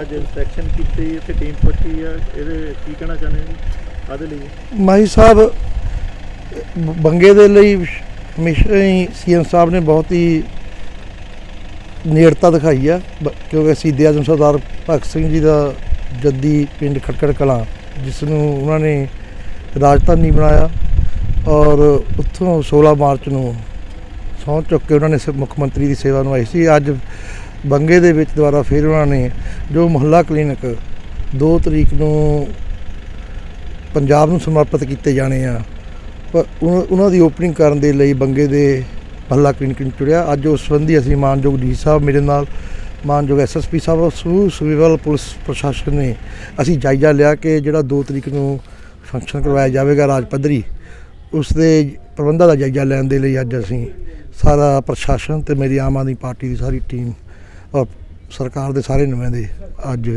ਅੱਜ ਇਨਸਪੈਕਸ਼ਨ ਕੀਤੀ, ਇੱਥੇ ਟੀਮ ਪਹੁੰਚੀ ਆ, ਇਹਦੇ ਕੀ ਕਹਿਣਾ ਚਾਹੁੰਦੇ ਜੀ? ਆਦੇ ਲਈ ਮਾਈ ਸਾਹਿਬ, ਬੰਗੇ ਦੇ ਲਈ ਹਮੇਸ਼ਾ ਹੀ ਸੀਐਮ ਸਾਹਿਬ ਨੇ ਬਹੁਤ ਹੀ ਨੇੜਤਾ ਦਿਖਾਈ ਆ ਕਿਉਂਕਿ ਸ਼ਹੀਦ ਆਜ਼ਮ ਸਰਦਾਰ ਭਗਤ ਸਿੰਘ ਜੀ ਦਾ ਜੱਦੀ ਪਿੰਡ ਖਟਕੜ ਕਲਾਂ, ਜਿਸ ਨੂੰ ਉਹਨਾਂ ਨੇ ਰਾਜਧਾਨੀ ਬਣਾਇਆ ਔਰ ਉੱਥੋਂ 16 ਮਾਰਚ ਨੂੰ ਸਹੁੰ ਚੁੱਕ ਕੇ ਉਹਨਾਂ ਨੇ ਸ- ਮੁੱਖ ਮੰਤਰੀ ਦੀ ਸੇਵਾ ਨਿਭਾਈ ਸੀ। ਅੱਜ ਬੰਗੇ ਦੇ ਵਿੱਚ ਦੁਬਾਰਾ ਫਿਰ ਉਹਨਾਂ ਨੇ ਜੋ ਮੁਹੱਲਾ ਕਲੀਨਿਕ 2 ਤਰੀਕ ਨੂੰ ਪੰਜਾਬ ਨੂੰ ਸਮਰਪਿਤ ਕੀਤੇ ਜਾਣੇ ਆ। ਪਰ ਉਹਨਾਂ ਉਹਨਾਂ ਦੀ ਓਪਨਿੰਗ ਕਰਨ ਦੇ ਲਈ ਬੰਗੇ ਦੇ ਮੁਹੱਲਾ ਕਲੀਨਿਕ ਨੂੰ ਚੁੜਿਆ ਅੱਜ ਉਸ ਸੰਬੰਧੀ ਅਸੀਂ ਮਾਨਯੋਗ ਡੀ ਸਾਹਿਬ ਮੇਰੇ ਨਾਲ, ਮਾਨਯੋਗ ਐਸਐਸਪੀ ਸਾਹਿਬ ਸਮੂਹ ਸਿਵਲ ਪੁਲਿਸ ਪ੍ਰਸ਼ਾਸਨ ਨੇ ਅਸੀਂ ਜਾਇਜ਼ਾ ਲਿਆ ਕਿ ਜਿਹੜਾ 2 ਤਰੀਕ ਨੂੰ ਫੰਕਸ਼ਨ ਕਰਵਾਇਆ ਜਾਵੇਗਾ ਰਾਜ ਪੱਧਰੀ, ਉਸ ਦੇ ਪ੍ਰਬੰਧਾਂ ਦਾ ਜਾਇਜ਼ਾ ਲੈਣ ਦੇ ਲਈ ਅੱਜ ਅਸੀਂ ਸਾਰਾ ਪ੍ਰਸ਼ਾਸਨ ਤੇ ਮੇਰੀ ਆਮ ਆਦਮੀ ਪਾਰਟੀ ਦੀ ਸਾਰੀ ਟੀਮ ਔਰ ਸਰਕਾਰ ਦੇ ਸਾਰੇ ਨੁਮਾਇੰਦੇ ਅੱਜ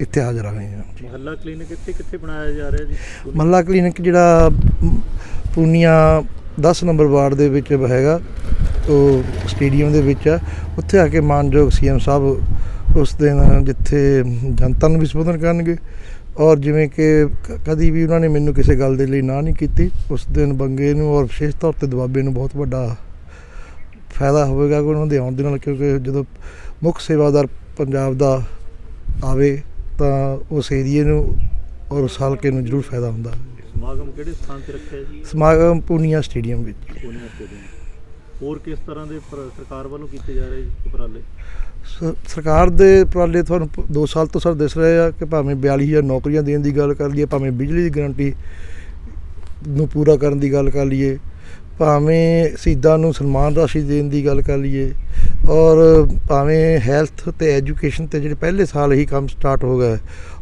ਇੱਥੇ ਹਾਜ਼ਰ ਹੋਏ ਹਾਂ। ਮੁਹੱਲਾ ਕਲੀਨਿਕ ਇੱਥੇ ਕਿੱਥੇ ਬਣਾਇਆ ਜਾ ਰਿਹਾ ਜੀ? ਮਹੱਲਾ ਕਲੀਨਿਕ ਜਿਹੜਾ ਪੂਨੀਆ 10 ਨੰਬਰ ਵਾਰਡ ਦੇ ਵਿੱਚ ਹੈਗਾ ਉਹ ਸਟੇਡੀਅਮ ਦੇ ਵਿੱਚ ਆ। ਉੱਥੇ ਆ ਕੇ ਮਾਨਯੋਗ ਸੀਐਮ ਸਾਹਿਬ ਉਸ ਦਿਨ ਜਿੱਥੇ ਜਨਤਾ ਨੂੰ ਵੀ ਸੰਬੋਧਨ ਕਰਨਗੇ ਔਰ ਜਿਵੇਂ ਕਿ ਕਦੀ ਵੀ ਉਹਨਾਂ ਨੇ ਮੈਨੂੰ ਕਿਸੇ ਗੱਲ ਦੇ ਲਈ ਨਾ ਨਹੀਂ ਕੀਤੀ ਉਸ ਦਿਨ ਬੰਗੇ ਨੂੰ ਔਰ ਵਿਸ਼ੇਸ਼ ਤੌਰ ਤੇ ਦੁਆਬੇ ਨੂੰ ਬਹੁਤ ਵੱਡਾ ਫਾਇਦਾ ਹੋਵੇਗਾ ਉਹਨਾਂ ਦੇ ਆਉਣ ਦੇ ਨਾਲ ਕਿਉਂਕਿ ਜਦੋਂ ਮੁੱਖ ਸੇਵਾਦਾਰ ਪੰਜਾਬ ਦਾ ਆਵੇ ਤਾਂ ਉਸ ਏਰੀਏ ਨੂੰ ਔਰ ਉਸ ਹਲਕੇ ਨੂੰ ਜ਼ਰੂਰ ਫਾਇਦਾ ਹੁੰਦਾ। ਸਮਾਗਮ ਕਿਹੜੇ ਸਥਾਨ ਤੇ ਰੱਖਿਆ ਜੀ? ਸਮਾਗਮ ਪੂਨੀਆ ਸਟੇਡੀਅਮ ਵਿੱਚ। ਪੂਨੀਆ ਸਟੇਡੀਅਮ। ਹੋਰ ਕਿਸ ਤਰ੍ਹਾਂ ਦੇ ਸਰਕਾਰ ਵੱਲੋਂ ਕੀਤੇ ਜਾ ਰਹੇ ਉਪਰਾਲੇ? ਸਰਕਾਰ ਦੇ ਉਪਰਾਲੇ ਤੁਹਾਨੂੰ 2 ਸਾਲ ਤੋਂ ਸਰ ਦਿਸ ਰਹੇ ਆ ਕਿ ਭਾਵੇਂ 42000 ਨੌਕਰੀਆਂ ਦੇਣ ਦੀ ਗੱਲ ਕਰ ਲਈਏ ਭਾਵੇਂ ਬਿਜਲੀ ਦੀ ਗਾਰੰਟੀ ਨੂੰ ਪੂਰਾ ਕਰਨ ਦੀ ਗੱਲ ਕਰ ਲਈਏ ਭਾਵੇਂ ਸ਼ਹੀਦਾਂ ਨੂੰ ਸਨਮਾਨ ਰਾਸ਼ੀ ਦੇਣ ਦੀ ਗੱਲ ਕਰ ਲਈਏ ਔਰ ਭਾਵੇਂ ਹੈਲਥ ਤੇ ਐਜੂਕੇਸ਼ਨ ਤੇ ਜਿਹੜੇ ਪਹਿਲੇ ਸਾਲ ਹੀ ਕੰਮ ਸਟਾਰਟ ਹੋ ਗਿਆ।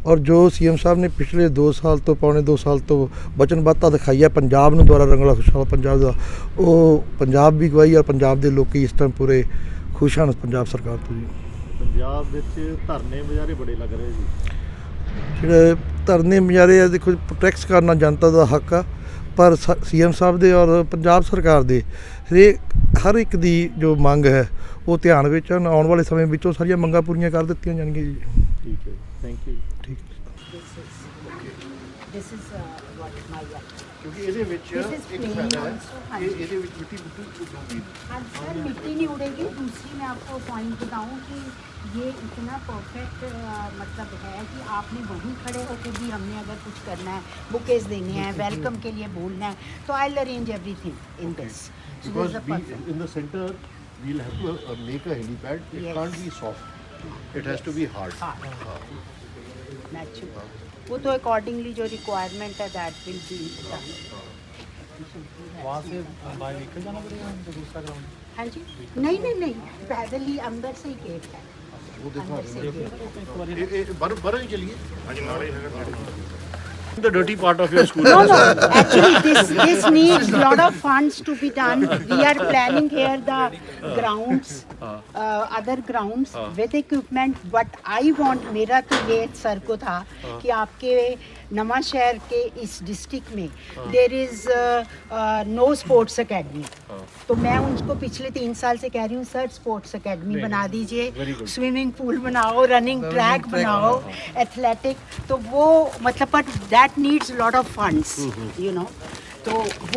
ਔਰ ਜੋ ਸੀਐਮ ਸਾਹਿਬ ਨੇ ਪਿਛਲੇ 2 ਸਾਲ ਤੋਂ ਪੌਣੇ 2 ਸਾਲ ਤੋਂ ਵਚਨਬੱਧਤਾ ਦਿਖਾਈ ਹੈ ਪੰਜਾਬ ਨੂੰ ਦੁਆਰਾ ਰੰਗਲਾ ਖੁਸ਼ਹਾਲ ਪੰਜਾਬ ਦਾ। ਉਹ ਪੰਜਾਬ ਵੀ ਗਵਾਈ ਔਰ ਪੰਜਾਬ ਦੇ ਲੋਕੀ ਇਸ ਟਾਈਮ ਪੂਰੇ ਖੁਸ਼ ਹਨ ਪੰਜਾਬ ਸਰਕਾਰ ਤੋਂ ਜੀ। ਪੰਜਾਬ ਵਿੱਚ ਧਰਨੇ ਮੁਜ਼ਾਹਰੇ ਬੜੇ ਲੱਗ ਰਹੇ ਜੀ। ਜਿਹੜੇ ਧਰਨੇ ਮੁਜ਼ਾਹਰੇ ਆ ਦੇਖੋ ਪ੍ਰੋਟੈਕਟ ਕਰਨਾ ਜਨਤਾ ਦਾ ਹੱਕ ਆ। ਪਰ ਸੀਐਮ ਸਾਹਿਬ ਦੇ ਔਰ ਪੰਜਾਬ ਸਰਕਾਰ ਦੇ ਹਰੇਕ ਹਰ ਇੱਕ ਦੀ ਜੋ ਮੰਗ ਹੈ, ਉਹ ਧਿਆਨ ਵਿੱਚ ਹਨ। ਆਉਣ ਵਾਲੇ ਸਮੇਂ ਵਿੱਚ ਉਹ ਸਾਰੀਆਂ ਮੰਗਾਂ ਪੂਰੀਆਂ ਕਰ ਦਿੱਤੀਆਂ ਜਾਣਗੀਆਂ ਜੀ yeah. ਕਿਉਂਕਿ ਇਹਦੇ ਵਿੱਚ This is ਇੱਕ plain ਫਾਇਦਾ ਹੈ also, ਕਿ ਹਾਂਜੀ। ਇਹਦੇ ਵਿੱਚ ਮਿੱਟੀ ਮੁੱਟੀ ਉਡੂਗੀ हाँ सर मिट्टी नहीं उड़ेगी दूसरी मैं आपको पॉइंट बताऊं कि ये इतना परफेक्ट मतलब है कि आपने वहीं खड़े होकर भी हमने अगर कुछ करना है बुकेज देने हैं वेलकम के लिए बोलना है तो I arrange everything in this because we, in the center we'll have to uh, make a helipad it Yes. can't be soft it has to be hard Natural वो तो अकॉर्डिंगली जो रिक्वायरमेंट है that will be वहाँ से bye vehicle जाना पड़ेगा दूसरा ground हाँ जी। नहीं नहीं नहीं। पैदल ही अंदर से ही गेट है। वो देखो बर से के गेट The dirty part of your school. No, no. Actually, this this needs a lot of funds to be done. We are planning here the grounds, uh, other grounds with equipment. But I want मेरा तो ये sir को था कि आपके नवा शहर के इस डिस्ट्रिक्ट में there is no sports academy तो मैं उनको पिछले तीन साल से कह रही हूँ सर स्पोर्ट्स अकेडमी बना दीजिए। स्विमिंग पूल बनाओ रनिंग ट्रैक बनाओ एथलेटिक तो वो मतलब but that needs lot of funds you know तो